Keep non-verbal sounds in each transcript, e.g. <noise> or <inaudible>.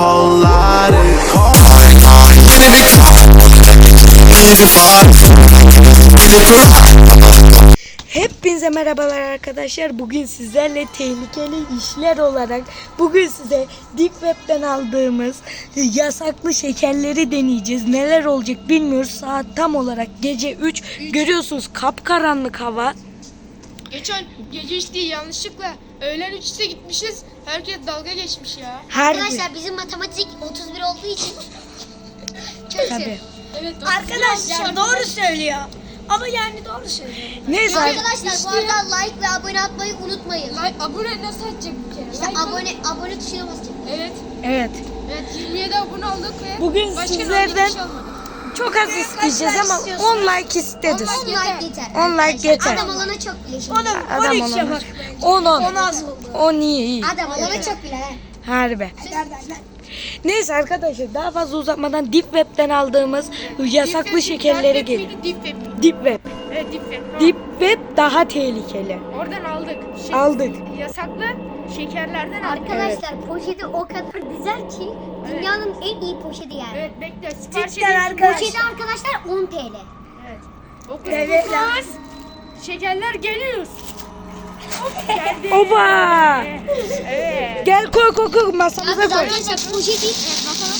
kolları Kol Yeni bir Yeni far Yeni tur Hepinize merhabalar arkadaşlar. Bugün sizlerle tehlikeli işler olarak bugün size Deep Web'den aldığımız yasaklı şekerleri deneyeceğiz. Neler olacak bilmiyoruz. Saat tam olarak gece 3. Görüyorsunuz kapkaranlık hava. Geçen gece işte yanlışlıkla öğlen 3'te gitmişiz. Herkes dalga geçmiş ya. Harbi. Arkadaşlar bizim matematik 31 olduğu için <laughs> çok Tabii. Evet. Arkadaşlar doğru söylüyor. Ama yani doğru söylüyor. Neyse. Arkadaşlar bu arada like ve abone atmayı unutmayın. Like, abone nasıl atacak bir kere? İşte Like abone abone tuşuna basacak. Evet. Evet. Evet 27 abone olduk ve Bugün başka sizlerden- bir şey olmadı. Çok az isteyeceğiz ama 10 like isteriz. 10 like yeter. 10 like yeter. Adam olana çok bile şimdi. Adam 13 olana. yapar. 10 10. 10 az oldu. 10 iyi iyi. Adam olana çok bile. Harbi. Neyse arkadaşlar daha fazla uzatmadan Deep Web'den aldığımız yasaklı Deep şekerlere gelin. Deep Web? Deep Web. Evet Deep Web. Tamam. Deep Web daha tehlikeli. Oradan aldık. Şey, Aldık. Yasaklı şekerlerden aldık. Arkadaşlar poşeti o kadar güzel ki dünyanın en iyi poşeti yani. Evet bekle. Sipariş Cidden edeyim. arkadaşlar. Poşeti arkadaşlar 10 TL. Evet. Dokuz Evet. dokuz. Şekerler geliyor. Hop <laughs> geldi. Oba! Evet. Gel koy koy koy masamıza koy. Arkadaşlar poşeti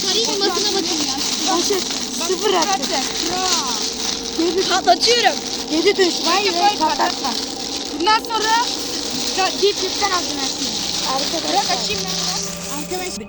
karizmasına bakın ya. Sıfır attı. Patlatıyorum. Yedi düş. Hayır koy, patlatma. Bundan sonra Deep Web'den aldın her şeyi. Bırak Arkadaşlar. açayım ben. Arkadaşlar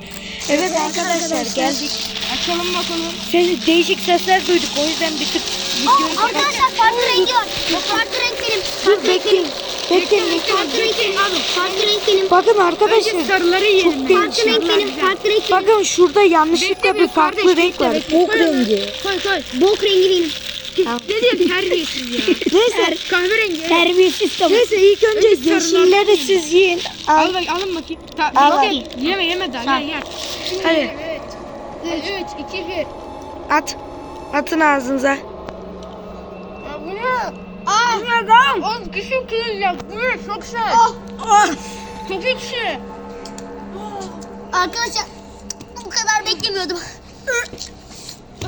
Evet arkadaşlar geldik. Açalım bakalım. Ses, değişik sesler duyduk o yüzden bir tık Aa, arkadaşlar farklı rengi var. O farklı renk benim. Farklı renk benim. Bekleyin Farklı renk benim abi. Farklı renk benim. Bakın arkadaşlar. sarıları yiyelim. Çok Farklı renk benim. Farklı renk benim. Bakın şurada yanlışlıkla Bekle bir bir farklı kardeş, renk var. bekle, bekle. Bok rengi. Koy koy. Bok rengi benim. Ne diyor terbiyesiz ya. Neyse. Kahverengi. Terbiyesiz tabii. Neyse ilk önce yeşilleri siz yiyin. Al. Al bak alın bakayım. Ta Al, al. Yok, Yeme yeme daha gel gel. Hadi Evet. 3, 2, 1. at. Atın ağzınıza. Ya bu ne? Aa! Bu ne lan? Oğlum kışın kırılacak. Bu ne? Çok sert. Çok ekşi. Arkadaşlar bu kadar beklemiyordum.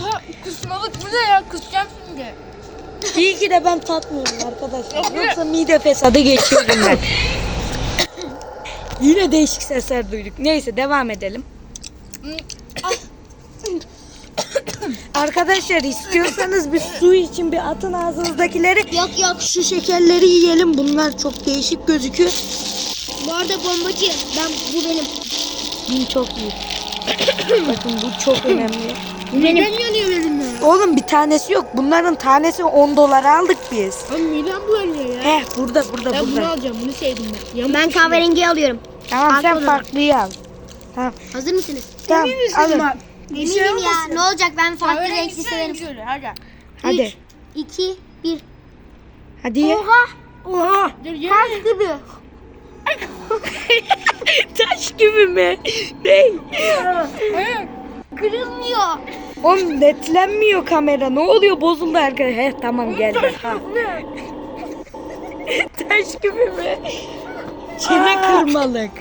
Aha kusmalık bu ne ya? Kusacağım şimdi. İyi ki de ben tatmıyorum arkadaşlar. Yok, yok. Yoksa mide fesadı geçiyorum ben. Yine değişik sesler duyduk. Neyse devam edelim. Arkadaşlar istiyorsanız bir su için bir atın ağzınızdakileri. Yok yok. Şu şekerleri yiyelim. Bunlar çok değişik gözüküyor. Bu arada bombacı. Ben bu benim. Bu çok iyi. Bakın bu çok önemli. Benim. yanıyor benim ya. Oğlum bir tanesi yok. Bunların tanesi 10 dolara aldık biz. Oğlum midem bulanıyor ya. Heh burada burada Ben bunu burada. alacağım. Bunu sevdim ben. Yamuk Ben kahverengiyi alıyorum. Tamam sen Farklı farklıyı al. Tamam. Hazır mısınız? Tamam alın. Eminim ya. Ne olacak ben farklı Kahverengi renkli severim severim. şöyle. Hadi. Hadi. 2, 1. Hadi ye. Oha. Dur yeme. Taş gibi. <laughs> Taş gibi mi? Ne? Hayır. Kırılmıyor. Oğlum netlenmiyor kamera. Ne oluyor? Bozuldu arkadaşlar. Heh tamam geldi. Ha. <laughs> Taş gibi mi? Çene kırmalık.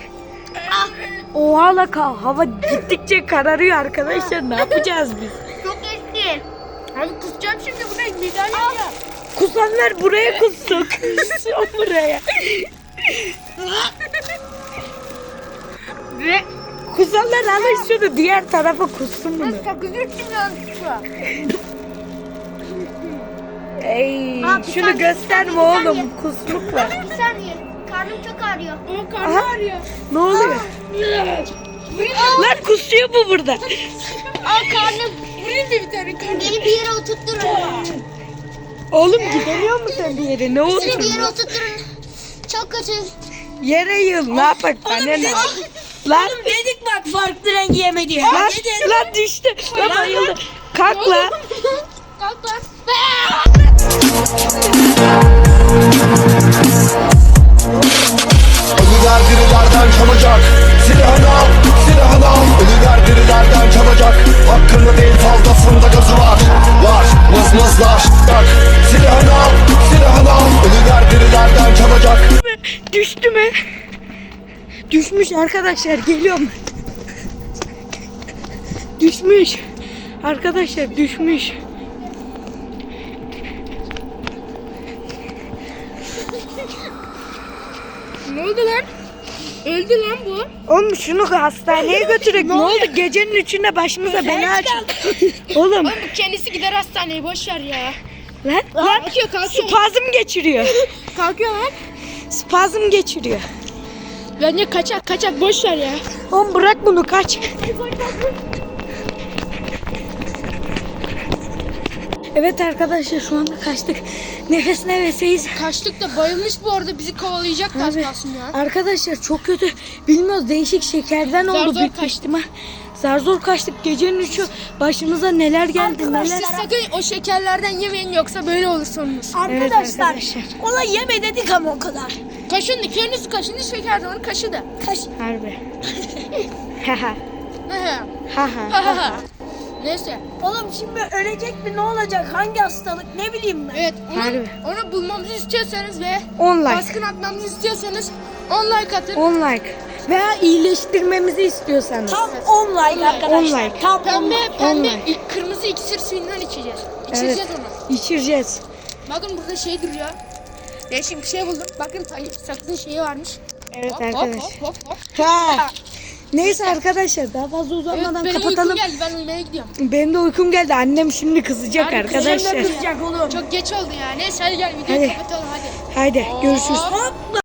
Oha la ka- hava gittikçe kararıyor arkadaşlar. Ne yapacağız biz? Çok eski. Abi kusacağım şimdi. Bu ne? Midem yanıyor. Kusanlar buraya. Kussun <laughs> buraya. Ve Kusanlar alın şunu diğer tarafa kussun bunu. sakızı içtim yanlışlıkla. Ey, Aa, bir şunu saniye, gösterme bir saniye, bir oğlum. Kusmuk var. Bir saniye. Karnım çok ağrıyor. Ama karnım Aha. ağrıyor. Ne oluyor? Lan kusuyor bu burada. Aa karnım. Vurayım da bir tane karnım. Beni bir yere oturtturun. Oğlum gidemiyor musun sen bir yere? Ne Beni oldu? bir yere oturtturun. Çok kötü. Yere yıl. Ne yapak? Bana ne? Lan Dedik bak farklı rengi yeme diye. lan lan düştü. Lan bayıldı. Kalk lan. Kalk lan. Ölüler dirilerden çalacak Silahını al, silahını al Ölüler dirilerden çalacak Hakkında değil fazlasında gazı var Var, mız mızlar Bak, silahını al, silahını al Ölüler dirilerden çalacak Düştü mü? Düşmüş arkadaşlar. Geliyorum. Düşmüş. Arkadaşlar düşmüş. Ne oldu lan? Öldü lan bu. Oğlum şunu hastaneye götürek. ne, oldu? Gecenin üçünde başımıza bela açtı. <laughs> Oğlum Oğlum kendisi gider hastaneye boş ver ya. lan lan Kalkıyor kalkıyor. spazm geçiriyor. <laughs> Kalkıyor lan. Spazm geçiriyor. Bence kaçak kaçak boş ver ya. Oğlum bırak bunu kaç. <laughs> Evet arkadaşlar şu anda kaçtık. Nefes nefeseyiz. Kaçtık da bayılmış bu arada bizi kovalayacak az Abi, kalsın ya. Arkadaşlar çok kötü. Bilmiyoruz değişik şekerden Zar oldu zor büyük kaçtık. ihtimal. Zar zor kaçtık. Gecenin üçü başımıza neler geldi neler. Siz sakın o şekerlerden yemeyin yoksa böyle olur sonunuz. Evet Arkadaşlar arkadaşlar. ona yeme dedik ama o kadar. Kaşındı kendisi kaşındı şekerden onu kaşıdı. Kaş. Harbi. <laughs> Haha. Haha. Haha. Neyse. Oğlum şimdi ölecek mi ne olacak? Hangi hastalık ne bileyim ben. Evet onu, Harbi. onu bulmamızı istiyorsanız ve 10 like. baskın atmamızı istiyorsanız 10 like atın. 10 like. Veya iyileştirmemizi istiyorsanız. Tam 10 like arkadaşlar. 10 like. Tam 10 Pembe like. pembe Online. ilk kırmızı iksir suyundan içeceğiz. İçeceğiz Evet. onu. İçireceğiz. Bakın burada şey duruyor. Değişik bir şey buldum. Bakın sakızın şeyi varmış. Evet Hop, hop, arkadaşlar. hop, hop, hop. Ha. Neyse arkadaşlar daha fazla Evet, uzatmadan benim kapatalım. uykum geldi ben uyumaya gidiyorum. Benim de uykum geldi. Annem şimdi kızacak Hadi arkadaşlar. kızım da Kızacak oğlum. Çok geç oldu ya. Neyse hadi gel videoyu Hadi. kapatalım hadi. Haydi görüşürüz. Hop.